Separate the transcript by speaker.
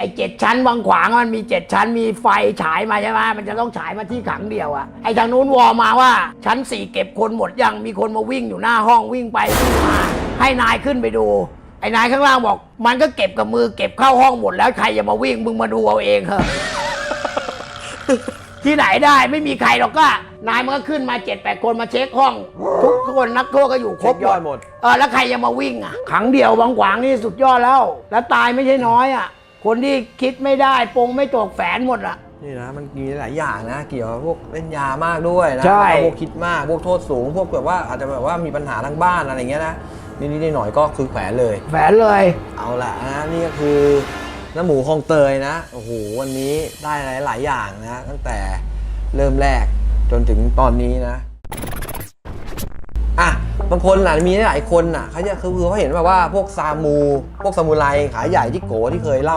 Speaker 1: ไอ้เจ็ดชั้นบางขวางมันมีเจ็ดชั้นมีไฟฉายมาใช่ไหมมันจะต้องฉายมาที่ขังเดียวอะไอ้ทางนู้นวอมาว่าชั้นสี่เก็บคนหมดยังมีคนมาวิ่งอยู่หน้าห้องวิ่งไปวิ่งมาให้นายขึ้นไปดู ไอ้นายข้างล่างบอก มันก็เก็บกับมือเก็บเข้าห้องหมดแล้วใครจะมาวิ่งมึงมาดูเอาเองเถอะที่ไหนได้ไม่มีใครหรอกก็ นายมันก็ขึ้นมาเจ็ดแปดคนมาเช็คห้อง ทุกคนนักโทษก็อยู่ครบ
Speaker 2: เช็คยอดหมด
Speaker 1: เออแล้วใครจะมาวิ่งอะขังเดียวบางขวางนี่สุดยอดแล้ว แล้วตายไม่ใช่น้อยอะ คนที่คิดไม่ได้ปรงไม่ตกแฝนหมดอะ
Speaker 2: นี่นะมันมีหลายอย่างนะ เกี่ยวกับพวกเล่นยามากด้วยนะ
Speaker 1: ใช่
Speaker 2: แล้วก็พวกคิดมากพวกโทษสูง พวกแบบว่าอาจจะแบบว่ามีปัญหาทางบ้านอะไรเงี้ยนะนิดๆหน่อยๆก็คือแขวนเลย
Speaker 1: แฝนเลย
Speaker 2: เอาละนะนี่ก็คือน้ำหมูคลองเตยนะโอ้โหวันนี้ได้หลายๆอย่างนะตั้งแต่เริ่มแรกจนถึงตอนนี้นะอะบางคนน่ะมีหลายคนน่ะเขาจะคือเขาเห็นแบบว่าพวกซามู พวกซามูไรขาใหญ่ที่โกที่เคยเล่า